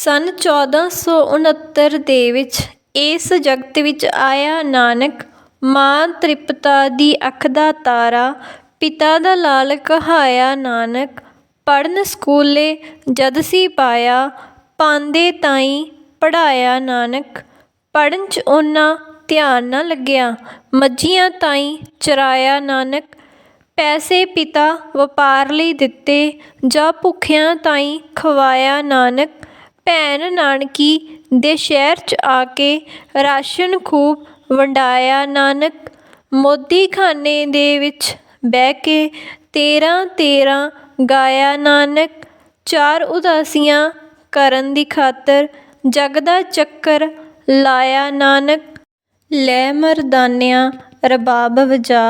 ਸੰਨ 1469 ਦੇ ਵਿੱਚ ਇਸ ਜਗਤ ਵਿੱਚ ਆਇਆ ਨਾਨਕ, ਮਾਂ ਤ੍ਰਿਪਤਾ ਦੀ ਅੱਖ ਦਾ ਤਾਰਾ, ਪਿਤਾ ਦਾ ਲਾਲ ਕਹਾਇਆ ਨਾਨਕ, ਪੜ੍ਹਨ ਸਕੂਲੇ ਜਦ ਸੀ ਪਾਇਆ, ਪਾਂਦੇ ਤਾਈਂ ਪੜ੍ਹਾਇਆ ਨਾਨਕ, ਪੜ੍ਹਨ 'ਚ ਓਨਾ ਧਿਆਨ ਨਾ ਲੱਗਿਆ, ਮੱਝੀਆਂ ਤਾਈਂ ਚਰਾਇਆ ਨਾਨਕ, ਪੈਸੇ ਪਿਤਾ ਵਪਾਰ ਲਈ ਦਿੱਤੇ, ਜਾਂ ਭੁੱਖਿਆਂ ਤਾਈਂ ਖਵਾਇਆ ਨਾਨਕ ਭੈਣ ਨਾਨਕੀ ਦੇ ਸ਼ਹਿਰ 'ਚ ਆ ਕੇ ਰਾਸ਼ਨ ਖੂਬ ਵੰਡਾਇਆ। ਨਾਨਕ ਮੋਦੀਖਾਨੇ ਦੇ ਵਿੱਚ ਬਹਿ ਕੇ ਤੇਰਾਂ ਤੇਰਾਂ ਗਾਇਆ। ਨਾਨਕ ਚਾਰ ਉਦਾਸੀਆਂ ਕਰਨ ਦੀ ਖਾਤਰ ਜਗ ਦਾ ਚੱਕਰ ਲਾਇਆ। ਨਾਨਕ ਲੈ ਮਰਦਾਨਿਆਂ ਰਬਾਬ ਵਜਾ।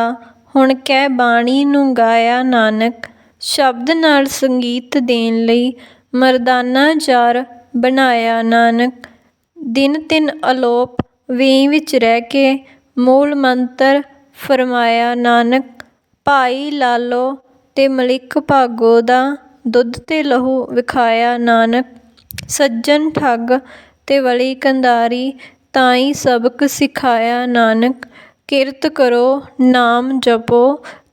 ਹੁਣ ਕਹਿ ਬਾਣੀ ਨੂੰ ਗਾਇਆ। ਨਾਨਕ ਸ਼ਬਦ ਨਾਲ ਸੰਗੀਤ ਦੇਣ ਲਈ ਮਰਦਾਨਾ ਜਾਰ ਬਣਾਇਆ, ਨਾਨਕ। ਦਿਨ ਤਿੰਨ ਅਲੋਪ, ਵੇਈਂ ਵਿੱਚ ਰਹਿ ਕੇ ਮੂਲ ਮੰਤਰ ਫਰਮਾਇਆ, ਨਾਨਕ, ਭਾਈ ਲਾਲੋ ਤੇ ਮਲਿਕ ਭਾਗੋ ਦਾ ਦੁੱਧ ਤੇ ਲਹੂ ਵਿਖਾਇਆ, ਨਾਨਕ। ਸੱਜਣ ਠੱਗ ਤੇ ਵਲੀ ਕੰਧਾਰੀ ਤਾਈਂ ਸਬਕ ਸਿਖਾਇਆ, ਨਾਨਕ। ਕਿਰਤ ਕਰੋ, ਨਾਮ ਜਪੋ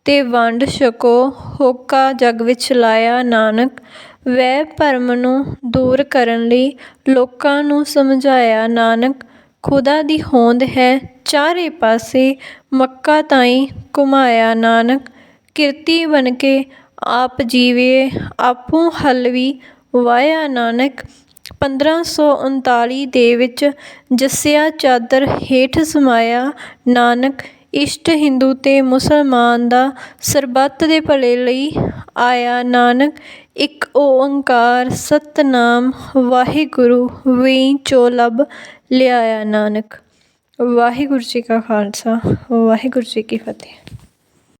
ਤੇ ਵੰਡ ਛਕੋ, ਹੋਕਾ ਜਗ ਵਿੱਚ ਲਾਇਆ, ਨਾਨਕ। ਵਹਿ ਭਰਮ ਨੂੰ ਦੂਰ ਕਰਨ ਲਈ ਲੋਕਾਂ ਨੂੰ ਸਮਝਾਇਆ, ਨਾਨਕ, ਖੁਦਾ ਦੀ ਹੋਂਦ ਹੈ, ਚਾਰੇ ਪਾਸੇ ਮੱਕਾ ਤਾਈਂ ਘੁਮਾਇਆ, ਨਾਨਕ, ਕਿਰਤੀ ਬਣ ਕੇ ਆਪ ਜੀਵੇ, ਆਪੂ ਹਲਵੀ ਵਾਹਿਆ, ਨਾਨਕ, ਪੰਦਰਾਂ ਸੌ ਉਨਤਾਲੀ ਦੇ ਵਿੱਚ ਜੱਸਿਆ ਚਾਦਰ ਹੇਠ ਸਮਾਇਆ, ਨਾਨਕ, ਇਸ਼ਟ ਹਿੰਦੂ ਤੇ ਮੁਸਲਮਾਨ ਦਾ ਸਰਬੱਤ ਦੇ ਭਲੇ ਲਈ ਆਇਆ, ਨਾਨਕ ਇੱਕ ਓੰਕਾਰ ਸਤਿਨਾਮ ਵਾਹਿਗੁਰੂ ਵੇਈਂ ਚੋ ਲੱਭ ਲਿਆਇਆ ਨਾਨਕ। ਵਾਹਿਗੁਰੂ ਜੀ ਕਾ ਖਾਲਸਾ, ਵਾਹਿਗੁਰੂ ਜੀ ਕੀ ਫਤਿਹ।